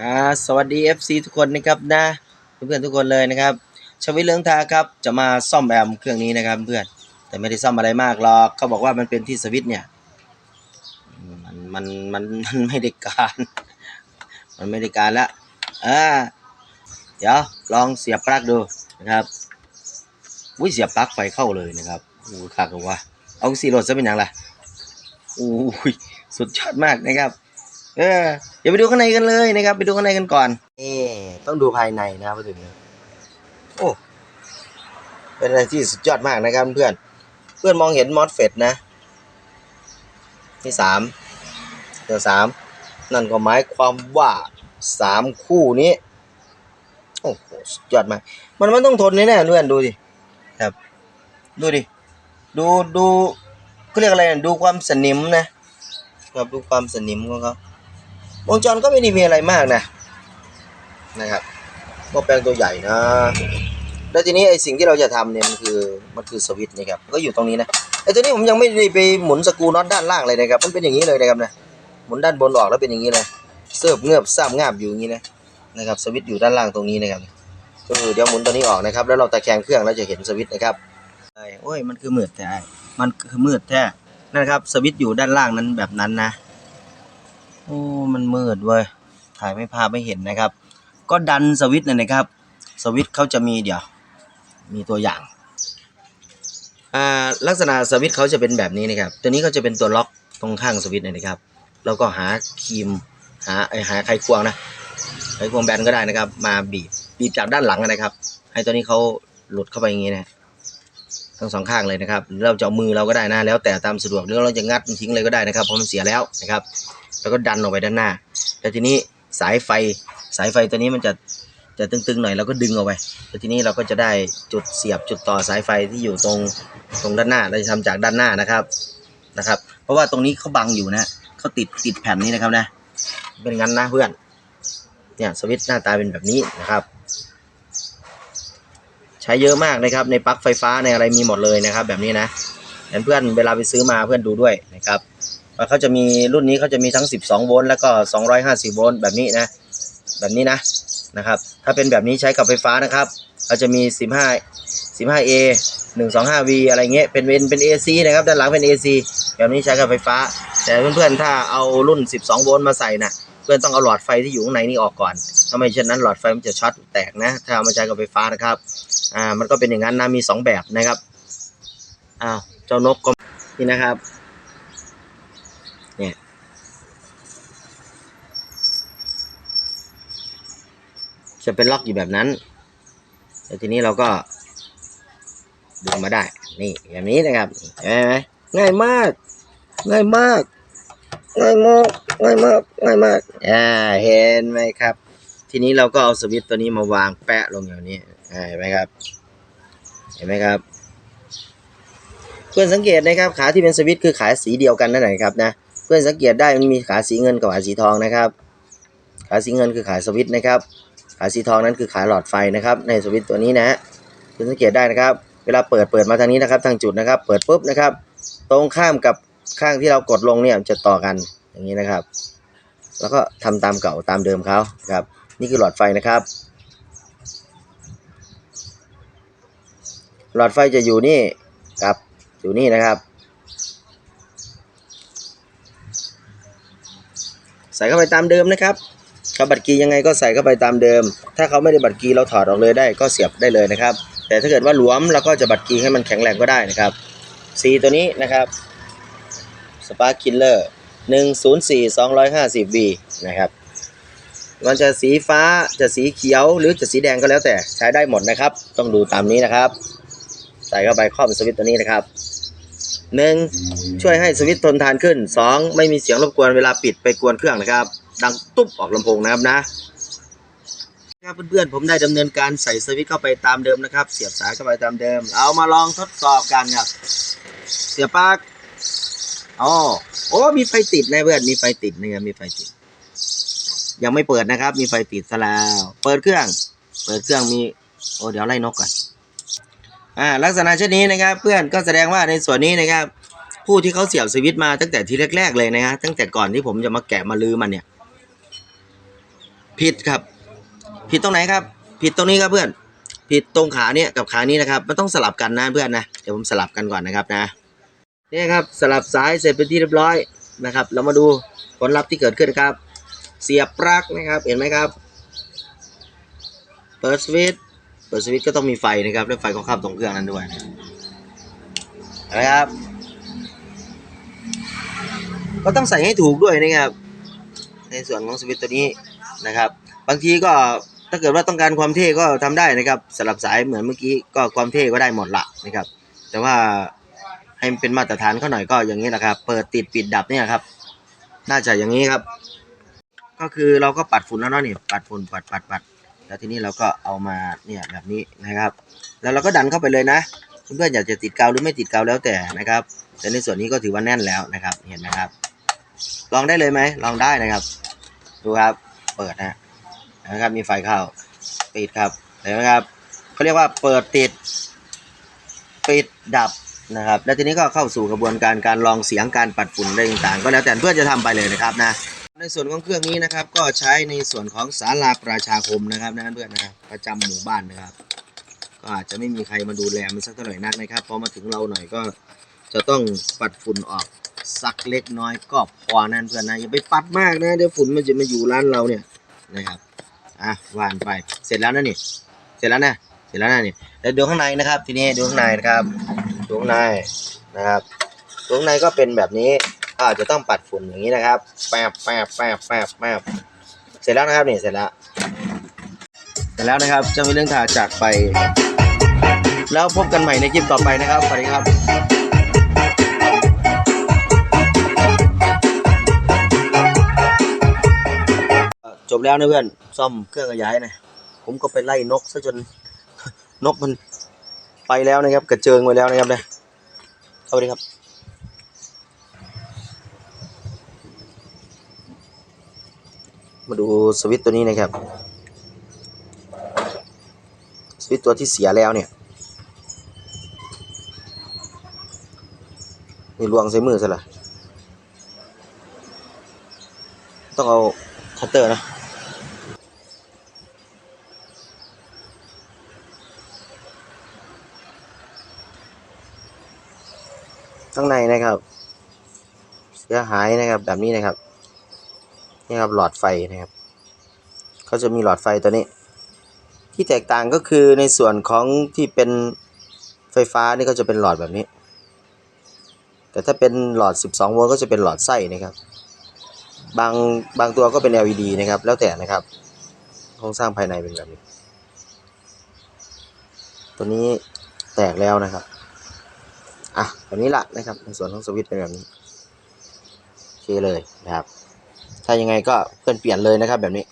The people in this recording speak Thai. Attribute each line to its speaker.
Speaker 1: อ่าสวัสดี FC ทุกคนนะครับนะเพื่อนๆทุกคนเลยนะครับชวิตเลืองทาครับจะมาซ่อมแอมเครื่องนี้นะครับเพื่อนแต่ไม่ได้ซ่อมอะไรมากหรอกเขาบอกว่ามันเป็นที่สวิตเนี่ยมันมันมันมันไม่ได้การ มันไม่ได้การละอ่าเดี๋ยวลองเสียบปลั๊กดูนะครับวิเสียบปลั๊กไฟเข้าเลยนะครับโอ้ขาดกว่าเอาสีโหลดซะเป็นอย่างไรโอ้ยสุดยอดมากนะครับ เออเดี๋ยวไปดูข้างในกันเลยนะครับ ไปดูข้างในกันก่อนเอต้องดูภายในนะครับถึงโอ้เป็นอะไรที่สุดยอดมากนะครับเพื่อน เพื่อนมองเห็นมอสเฟตนะที่สามเดี๋ยวสามนั่นก็หมายความว่าสามคู่นี้โอ้โหสุดยอดมาก มันมันต้องทนแน่ๆเพื่อนดูดิครับ ดูดิดูดูเขาเรียกอะไรนะดูความสนิมนะครับดูความสนิมของเขา วงจรก็ไม่ได้มีอะไรมากนะนะครับก็แปลงตัวใหญ่นะ แล้วทีนี้ไอ้สิ่งที่เราจะทำเนี่ยมันคือมันคือสวิตช์นะครับก็อยู่ตรงนี้นะไอ้ตัวนี้ผมยังไม่ได้ไปหมุนสกรูน็อตด้านล่างเลยนะครับมันเป็นอย่างนี้เลยนะครับนะหมุนด้านบนออกแล้วเป็นอย่างนี้เลยเสิร์ฟเงือบซ้ำงาบอยู่อย่างนี้นะนะครับสวิตช์อยู่ด้านล่างตรงนี้นะครับก็คือเดี๋ยวหมุนตัวนี้ออกนะครับ แล้วเราตะแคงเครื่องแล้วจะเห็นสวิตช์นะครับโอ้ยมันคือมืดแท้มันคือมืดแท้นะครับสวิตช์อยู่ด้านล่างนั้นแบบนั้นนะ โอ้ มันมืดเว้ย ถ่ายไม่ภาพไม่เห็นนะครับ ก็ดันสวิตช์เลยนะครับ สวิตช์เขาจะมีเดี๋ยว มีตัวอย่าง อ่า ลักษณะสวิตช์เขาจะเป็นแบบนี้นะครับ ตัวนี้ก็จะเป็นตัวล็อกตรงข้างสวิตช์นะครับ แล้วก็หาครีม หาไอหาไขควงนะ ไขควงแบนก็ได้นะครับ มาบีบ บีบจากด้านหลังนะครับ ให้ตัวนี้เขาหลุดเข้าไปอย่างนี้นะ ทั้งสองข้างเลยนะครับหรือเราจะเอามือเราก็ได้นะแล้วแต่ตามสะดวกหรือเราจะงัดมันทิ้งเลยก็ได้นะครับเพราะมันเสียแล้วนะครับ แล้วก็ดันออกไปด้านหน้าแล้วทีนี้สายไฟสายไฟตัวนี้มันจะจะตึงๆหน่อยเราก็ดึงออกไปแล้วทีนี้เราก็จะได้จุดเสียบจุดต่อสายไฟที่อยู่ตรงตรงด้านหน้าเราจะทำจากด้านหน้านะครับนะครับ เพราะว่าตรงนี้เขาบังอยู่นะเขาติดติดแผ่นนี้นะครับนะเป็นงั้นนะเพื่อนเนี่ยสวิตช์หน้าตาเป็นแบบนี้นะครับ ใช้เยอะมากนะครับ ในปลั๊กไฟฟ้าในอะไรมีหมดเลยนะครับ แบบนี้นะเพื่อนเวลาไปซื้อมาเพื่อนดูด้วยนะครับเขาจะมีรุ่นนี้เขาจะมีทั้ง 12 โวลต์แล้วก็ 250 โวลต์แบบนี้นะแบบนี้นะนะครับ ถ้าเป็นแบบนี้ใช้กับไฟฟ้านะครับเราจะมี 15 15A 125V อะไรเงี้ยเป็นเป็นเป็น AC นะครับด้านหลังเป็น AC แบบนี้ใช้กับไฟฟ้า แต่เพื่อนๆถ้าเอารุ่น 12 โวลต์มาใส่นะ เพื่อนต้องเอาหลอดไฟที่อยู่ข้างในนี้ออกก่อนถ้าไม่เช่นนั้นหลอดไฟมันจะช็อตแตกนะ ถ้าเอามาใช้กับไฟฟ้านะครับอ่ามันก็เป็นอย่างนั้นนะมี 2 แบบนะครับอ้าวเจ้านกก็นี่นะครับนี่จะเป็นล็อกอยู่แบบนั้นแล้วทีนี้เราก็ดึงมาได้ นี่แบบนี้นะครับเห็นไหมง่ายมาก ง่ายมาก ง่ายมาก ง่ายมากง่ายมากอ่าเห็นไหมครับ ทีนี้เราก็เอาสวิตตัวนี้มาวางแปะลงอย่างนี้เห็นไหมครับ เห็นไหมครับ เพื่อนสังเกตนะครับ ขาที่เป็นสวิตคือขาสีเดียวกันนั่นแหละครับนะเพื่อนสังเกตได้มันมีขาสีเงินกับขาสีทองนะครับ ขาสีเงินคือขาสวิตนะครับ ขาสีทองนั้นคือขาหลอดไฟนะครับ ในสวิตตัวนี้นะคุณสังเกตได้นะครับ เวลาเปิดเปิดมาทางนี้นะครับ ทางจุดนะครับ เปิดปุ๊บนะครับ ตรงข้ามกับข้างที่เรากดลงเนี่ยจะต่อกัน อย่างนี้นะครับ แล้วก็ทำตามเก่าตามเดิมเขาครับ นี่คือหลอดไฟนะครับ หลอดไฟจะอยู่นี่ครับอยู่นี่นะครับ ใส่เข้าไปตามเดิมนะครับเขาบัตรกียังไงก็ใส่เข้าไปตามเดิม ถ้าเขาไม่ได้บัตรกีเราถอดออกเลยได้ก็เสียบได้เลยนะครับ แต่ถ้าเกิดว่าหลวมเราก็จะบัตรกีให้มันแข็งแรงก็ได้นะครับ สีตัวนี้นะครับสปาร์คิลเลอร์ หนึ่งศูนย์สี่สองร้อยห้าสิบวีนะครับ มันจะสีฟ้าจะสีเขียวหรือจะสีแดงก็แล้วแต่ใช้ได้หมดนะครับ ต้องดูตามนี้นะครับ ใส่เข้าไปครอบสวิตตัวนี้นะครับหนึ่งช่วยให้สวิตทนทานขึ้นสองไม่มีเสียงรบกวนเวลาปิดไปกวนเครื่องนะครับ ดังตุ๊บออกลำโพงนะครับนะครับเพื่อนๆผมได้ดำเนินการใส่สวิตเข้าไปตามเดิมนะครับ เสียบสายเข้าไปตามเดิม เอามาลองทดสอบกันครับ เสียบปลั๊ก อ๋อโอ้มีไฟติดนะเพื่อนมีไฟติดนะครับมีไฟติด ยังไม่เปิดนะครับ มีไฟติดซะแล้ว เปิดเครื่อง เปิดเครื่องมี โอ้เดี๋ยวไล่นกก่อนอ่าลักษณะเช่นนี้นะครับ เพื่อนก็แสดงว่าในส่วนนี้นะครับ ผู้ที่เขาเสียบสวิตมาตั้งแต่ทีแรก ๆ เลยนะฮะตั้งแต่ก่อนที่ผมจะมาแกะมาลือมันเนี่ย ผิดครับ ผิดตรงไหนครับ ผิดตรงนี้ครับเพื่อน ผิดตรงขาเนี่ยกับขานี้นะครับมันต้องสลับกันนะเพื่อนนะเดี๋ยวผมสลับกันก่อนนะครับนะ นี่ครับสลับซ้ายเสร็จเป็นที่เรียบร้อยนะครับ เรามาดูผลลัพธ์ที่เกิดขึ้นครับ เสียบปลั๊กนะครับเห็นไหมครับเปิดสวิตช์เปิดสวิตช์ก็ต้องมีไฟนะครับแล้วไฟก็ข้ามตรงเครื่องนั้นด้วยนะครับ ก็ต้องใส่ให้ถูกด้วยนะครับ ในส่วนของสวิตช์ตัวนี้นะครับ บางทีก็ถ้าเกิดว่าต้องการความเท่ก็ทำได้นะครับสลับสายเหมือนเมื่อกี้ก็ความเท่ก็ได้หมดละนะครับ แต่ว่า ให้มันเป็นมาตรฐานเขาหน่อยก็อย่างนี้แหละครับ เปิดติดปิดดับเนี่ยครับ น่าจะอย่างนี้ครับ ก็คือเราก็ปัดฝุ่นแล้วเนาะนี่ปัดฝุ่นปัดปัดปัดแล้วทีนี้เราก็เอามาเนี่ยแบบนี้นะครับ แล้วเราก็ดันเข้าไปเลยนะเพื่อนๆอยากจะติดกาวหรือไม่ติดกาวแล้วแต่นะครับ แต่ในส่วนนี้ก็ถือว่าแน่นแล้วนะครับ เห็นไหมครับ ลองได้เลยไหมลองได้นะครับ ดูครับ เปิดนะนะครับ มีไฟเข้าปิดครับเห็นไหมครับเขาเรียกว่าเปิดติด ปิดดับ นะครับ แล้วทีนี้ก็เข้าสู่กระบวนการการลองเสียงการปัดฝุ่นอะไรต่างๆ ก็แล้วแต่เพื่อนจะทำไปเลยนะครับนะ ในส่วนของเครื่องนี้นะครับ ก็ใช้ในส่วนของศาลาประชาคมนะครับนะเพื่อนนะประจำหมู่บ้านนะครับ ก็อาจจะไม่มีใครมาดูแลมันสักเท่าไหร่นักนะครับพอมาถึงเราหน่อยก็จะต้องปัดฝุ่นออกสักเล็กน้อยก็พอนั่นเพื่อนนะอย่าไปปัดมากนะเดี๋ยวฝุ่นมันจะมาอยู่ร้านเราเนี่ยนะครับอะวานไปเสร็จแล้วนะนี่ เสร็จแล้วนะเสร็จแล้วนะนี่แล้วดูข้างในนะครับ ทีนี้ดูข้างในนะครับ ดูข้างในนะครับดูข้างในก็เป็นแบบนี้ก็อาจจะต้องปัดฝุ่นอย่างนี้นะครับ แป๊บแป๊บแป๊บแป๊บแป๊บเสร็จแล้วนะครับนี่เสร็จแล้ว เสร็จแล้วนะครับเจ้ามีเรื่องถ่าจากไป แล้วพบกันใหม่ในคลิปต่อไปนะครับสวัสดีครับจบแล้วนะเพื่อนซ่อมเครื่องขยายนะผมก็ไปไล่นกซะจนนกมัน ไปแล้วนะครับกระเจิงไปแล้วนะครับเนี่ยสวัสดีครับมาดูสวิตตัวนี้นะครับ สวิตตัวที่เสียแล้วเนี่ยนี่ลวงใส่มือซะละต้องเอาคัตเตอร์นะ ข้างในนะครับ เสียหายนะครับแบบนี้นะครับ นี่ครับหลอดไฟนะครับเขาจะมีหลอดไฟตัวนี้ ที่แตกต่างก็คือในส่วนของที่เป็นไฟฟ้านี่ก็จะเป็นหลอดแบบนี้ แต่ถ้าเป็นหลอด 12 โวลต์ก็จะเป็นหลอดไส้นะครับ บางบางตัวก็เป็น LED นะครับ แล้วแต่นะครับโครงสร้างภายในเป็นแบบนี้ ตัวนี้แตกแล้วนะครับ อะแบบนี้ละนะครับในส่วนของสวิตช์เป็นแบบนี้โอเคเลยนะครับ ถ้ายังไงก็เพื่อนเปลี่ยนเลยนะครับแบบนี้